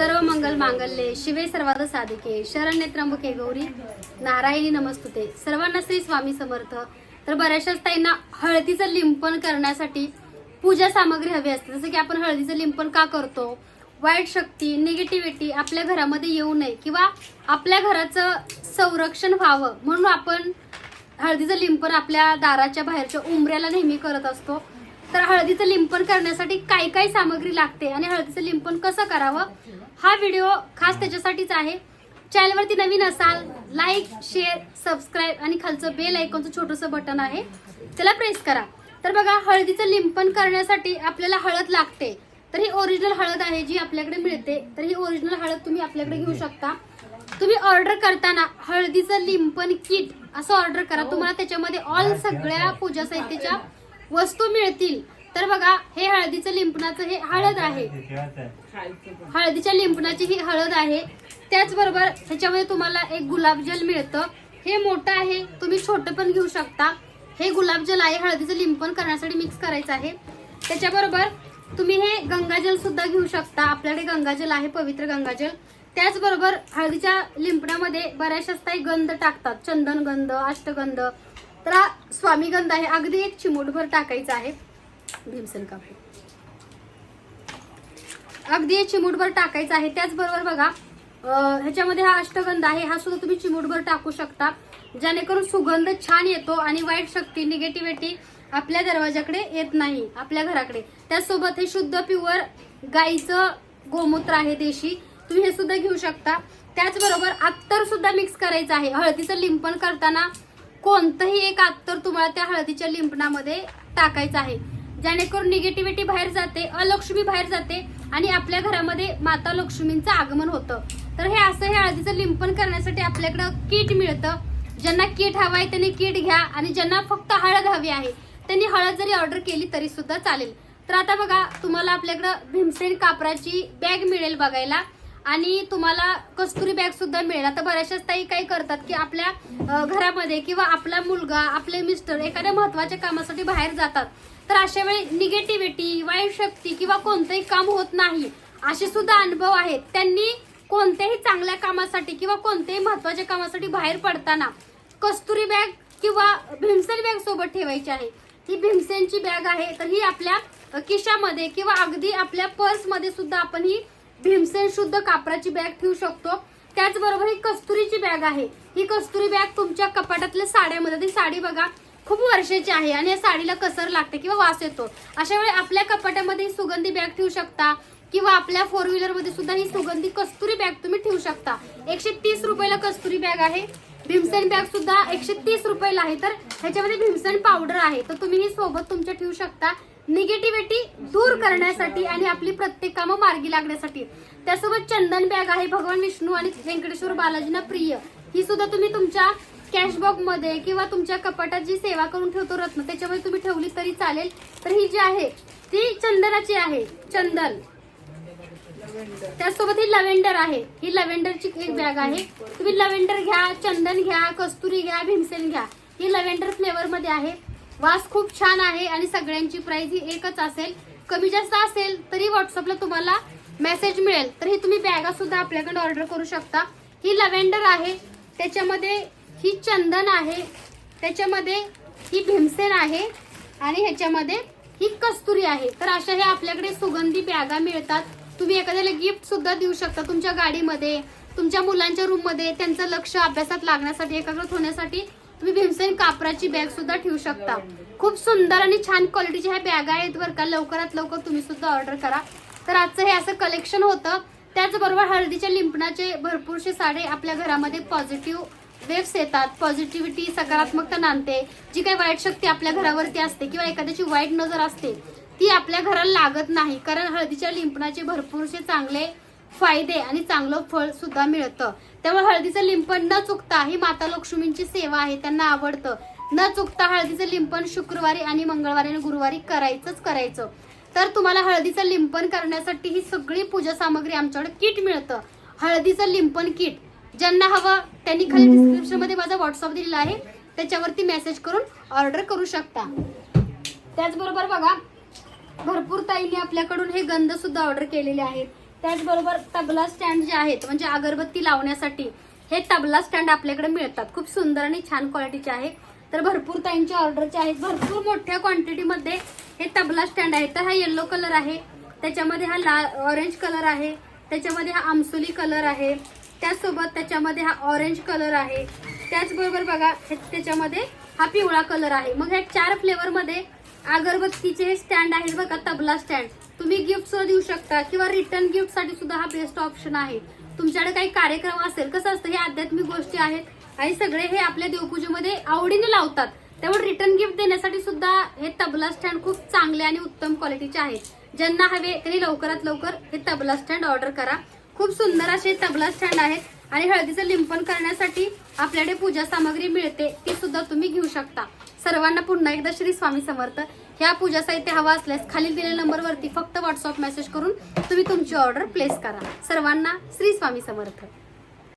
सर्व मंगल मांगल्ये शिवे सर्वाद साधिके शरण्य त्र्यंबके गौरी नारायणी नमस्तुते. सर्वांना श्री स्वामी समर्थ. तर बऱ्याचशाच ताईंना हळदीचं लिंपन करण्यासाठी पूजा सामग्री हवी असते. जसं की आपण हळदीचं लिंपन का करतो? वाईट शक्ती निगेटिव्हिटी आपल्या घरामध्ये येऊ नये किंवा आपल्या घराचं संरक्षण व्हावं म्हणून आपण हळदीचं लिंपन आपल्या दाराच्या बाहेरच्या उंबऱ्याला नेहमी करत असतो. तर हळदीचं लिंपन करण्यासाठी काय काय सामग्री लागते आणि हळदीचं लिंपन कसं करावं? हा व्हिडिओ खास त्याच्यासाठीच आहे. चॅनलवरती नवीन असाल लाईक शेअर सबस्क्राईब आणि खालचं बेल ऐकूनचं छोटंसं बटन आहे. त्याला प्रेस करा. तर बघा हळदीचं लिंपन करण्यासाठी आपल्याला हळद लागते. तर ही ओरिजिनल हळद आहे जी आपल्याकडे मिळते. तर ही ओरिजिनल हळद तुम्ही आपल्याकडे घेऊ शकता. तुम्ही ऑर्डर करताना हळदीचं लिंपन किट असं ऑर्डर करा. तुम्हाला त्याच्यामध्ये ऑल सगळ्या पूजा साहित्याच्या वस्तू मिळतील. तर बघा हे हळदीचं लिंपणाचं हे हळद आहे. हळदीच्या लिंपणाची ही हळद आहे. त्याचबरोबर ह्याच्यामध्ये तुम्हाला एक गुलाबजल मिळतं. हे मोठं आहे तुम्ही छोटं पण घेऊ शकता. हे गुलाबजल आहे हळदीचं लिंपन करण्यासाठी मिक्स करायचं आहे. त्याच्याबरोबर तुम्ही हे गंगाजल सुद्धा घेऊ शकता. आपल्याकडे गंगाजल आहे पवित्र गंगाजल त्याचबरोबर हळदीच्या लिंपणामध्ये बऱ्याचशा काही गंध टाकतात. चंदन गंध अष्टगंध तर हा स्वामीगंध आहे. अगदी एक चिमूटभर टाकायचा आहे. भीमसेन कापडे अगदी एक चिमूटभर टाकायचा आहे. त्याचबरोबर बघा ह्याच्यामध्ये हा अष्टगंध आहे. हा सुद्धा तुम्ही चिमूटभर टाकू शकता. जेणेकरून सुगंध छान येतो आणि वाईट शक्ती निगेटिव्हिटी आपल्या दरवाजाकडे येत नाही आपल्या घराकडे. त्याचसोबत हे शुद्ध प्युअर गाईचं गोमूत्र आहे देशी. तुम्ही हे सुद्धा घेऊ शकता. त्याचबरोबर अत्तर सुद्धा मिक्स करायचं आहे. हळदीचं लिंपण करताना कोणतंही एक अत्तर तुम्हाला त्या हळदीच्या लिंपणामध्ये टाकायचं आहे. जेणेकरून निगेटिव्हिटी बाहेर जाते अलक्ष्मी बाहेर जाते आणि आपल्या घरामध्ये माता लक्ष्मींचं आगमन होतं. तर हे असं हे हळदीचं लिंपण करण्यासाठी आपल्याकडं किट मिळतं. ज्यांना किट हवं आहे त्यांनी किट घ्या आणि ज्यांना फक्त हळद हवी आहे त्यांनी हळद जरी ऑर्डर केली तरी सुद्धा चालेल. तर आता बघा तुम्हाला आपल्याकडं भीमसेन कापराची बॅग मिळेल बघायला. आणि तुम्हाला कस्तुरी बॅग सुद्धा मिळेल. आता बऱ्याचशाच ताई काय करतात की आपल्या घरामध्ये किंवा आपला मुलगा आपले मिस्टर एखाद्या महत्त्वाच्या कामासाठी बाहेर जातात. तर अशा वेळी निगेटिव्हिटी वाईट शक्ती किंवा कोणतंही काम होत नाही असे सुद्धा अनुभव आहेत. त्यांनी कोणत्याही चांगल्या कामासाठी किंवा कोणत्याही महत्त्वाच्या कामासाठी बाहेर पडताना कस्तुरी बॅग किंवा भीमसेन बॅग सोबत ठेवायची आहे. ही भीमसेनची बॅग आहे. तर ही आपल्या किशामध्ये किंवा अगदी आपल्या पर्समध्ये सुद्धा आपण ही भीमसेन शुद्ध कापराची बॅग ठेवू शकतो. त्याचबरोबर ही कस्तुरीची बॅग आहे. ही कस्तुरी बॅग तुमच्या कपाटातल्या साड्यामध्ये ती साडी बघा खूप वर्षाची आहे आणि या साडीला कसर लागते किंवा वास येतो. अशा वेळी आपल्या कपाटामध्ये सुगंधी बॅग ठेवू शकता किंवा आपल्या फोर व्हीलरमध्ये सुद्धा ही सुगंधी कस्तुरी बॅग तुम्ही ठेवू शकता. एकशे तीस रुपयाला कस्तुरी बॅग आहे. भीमसेन बॅग सुद्धा एकशे तीस रुपयाला आहे. तर ह्याच्यामध्ये भीमसेन पावडर आहे. तर तुम्ही ही सोबत तुमच्या ठेवू शकता. निगेटिव्हिटी दूर करण्यासाठी आणि आपली प्रत्येक कामं मार्गी लागण्यासाठी. त्यासोबत चंदन बॅग आहे भगवान विष्णू आणि व्यंकटेश्वर बालाजींना प्रिय. ही सुद्धा तुम्ही तुमच्या कॅशबॉक्समध्ये किंवा तुमच्या कपाटात जी सेवा करून ठेवतो रत्न त्याच्यामध्ये तुम्ही ठेवली तरी चालेल. तर ही जी आहे ती चंदनाची आहे. चंदन. त्यासोबत ही लव्हेंडर आहे. ही लव्हेंडरची एक बॅग आहे. तुम्ही लव्हेंडर घ्या चंदन घ्या कस्तुरी घ्या भीमसेन घ्या. ही लव्हेंडर फ्लेवर मध्ये आहे. वास खूप छान आहे आणि सगळ्यांची प्राइस ही एकच असेल. कमी जास्त असेल तरी व्हॉट्सअपला तुम्हाला मेसेज मिळेल. तर ही तुम्ही बॅगा सुद्धा आपल्याकडे ऑर्डर करू शकता. ही लव्हेंडर आहे. त्याच्यामध्ये ही चंदन आहे. त्याच्यामध्ये ही भीमसेन आहे. आणि ह्याच्यामध्ये ही कस्तुरी आहे. तर अशा हे आपल्याकडे सुगंधी बॅगा मिळतात. तुम्ही एखाद्याला गिफ्ट सुद्धा देऊ शकता तुमच्या गाडीमध्ये तुमच्या मुलांच्या रूममध्ये त्यांचं लक्ष अभ्यासात लागण्यासाठी एकाग्रत होण्यासाठी तुम्ही भीमसेन कापराची बॅग सुद्धा ठेवू शकता. खूप सुंदर आणि छान क्वालिटीच्या ह्या बॅगा आहेत बरं का. लवकरात लवकर तुम्ही सुद्धा ऑर्डर करा. तर आजचं हे असं कलेक्शन होतं. त्याचबरोबर हळदीच्या लिंपणाचे भरपूरसे साडे आपल्या घरामध्ये पॉझिटिव्ह वेव्स येतात. पॉझिटिव्हिटी सकारात्मकता नांदते. जी काही वाईट शक्ती आपल्या घरावरती असते किंवा एखाद्याची वाईट नजर असते ती आपल्या घराला लागत नाही. कारण हळदीच्या लिंपणाचे भरपूरसे चांगले फायदे आणि चांगलं फळ सुद्धा मिळतं. त्यामुळे हळदीचं लिंपण न चुकता ही माता लक्ष्मींची सेवा आहे त्यांना आवडतं. न चुकता हळदीचं लिंपण शुक्रवारी आणि मंगळवारी आणि गुरुवारी करायचंच करायचं. तर तुम्हाला हळदीचं लिंपण करण्यासाठी ही सगळी पूजा सामग्री आमच्याकडे किट मिळतं. हळदीचं लिंपण किट. ज्यांना हवं त्यांनी खाली डिस्क्रिप्शनमध्ये माझा व्हॉट्सअप दिलेला आहे. त्याच्यावरती मेसेज करून ऑर्डर करू शकता. त्याचबरोबर बघा भरपूर ताईंनी आपल्याकडून हे गंध सुद्धा ऑर्डर केलेले आहेत. त्याचबरोबर तबला स्टँड जे आहेत म्हणजे अगरबत्ती लावण्यासाठी हे तबला स्टँड आपल्याकडे मिळतात. खूप सुंदर आणि छान क्वालिटीचे आहे. तर भरपूर त्यांच्या ऑर्डरचे आहेत. भरपूर मोठ्या क्वांटिटीमध्ये हे तबला स्टँड आहे. तर हा येल्लो कलर आहे. त्याच्यामध्ये हा लाल ऑरेंज कलर आहे. त्याच्यामध्ये हा आमसुली कलर आहे. त्याचसोबत त्याच्यामध्ये हा ऑरेंज कलर आहे. त्याचबरोबर बघा हे- त्याच्यामध्ये हा पिवळा कलर आहे. मग ह्या चार फ्लेवरमध्ये अगरबत्तीचे हे स्टँड आहेत बघा तबला स्टँड तुम्ही गिफ्ट सुद्धा देऊ शकता किंवा रिटर्न गिफ्टसाठी सुद्धा हा बेस्ट ऑप्शन आहे. तुमच्याकडे काही कार्यक्रम असेल कसं असतं हे आध्यात्मिक गोष्टी आहेत. आणि सगळे हे आपल्या देवपूजेमध्ये आवडीने लावतात. त्यामुळे रिटर्न गिफ्ट देण्यासाठी सुद्धा हे तबला स्टँड खूप चांगले आणि उत्तम क्वालिटीचे आहेत ज्यांना हवे त्यांनी लवकरात लवकर हे तबला स्टँड ऑर्डर करा. खूप सुंदर असे तबला स्टँड आहेत. आणि हळदीचं लिंपन करण्यासाठी आपल्याकडे पूजा सामग्री मिळते ती सुद्धा तुम्ही घेऊ शकता. सर्वांना पुन्हा एकदा श्री स्वामी समर्थ. ह्या पूजा साहित्य हवा असल्यास खालील दिलेल्या नंबरवरती फक्त व्हॉट्सअप मेसेज करून तुम्ही तुमची ऑर्डर प्लेस करा. सर्वांना श्री स्वामी समर्थ.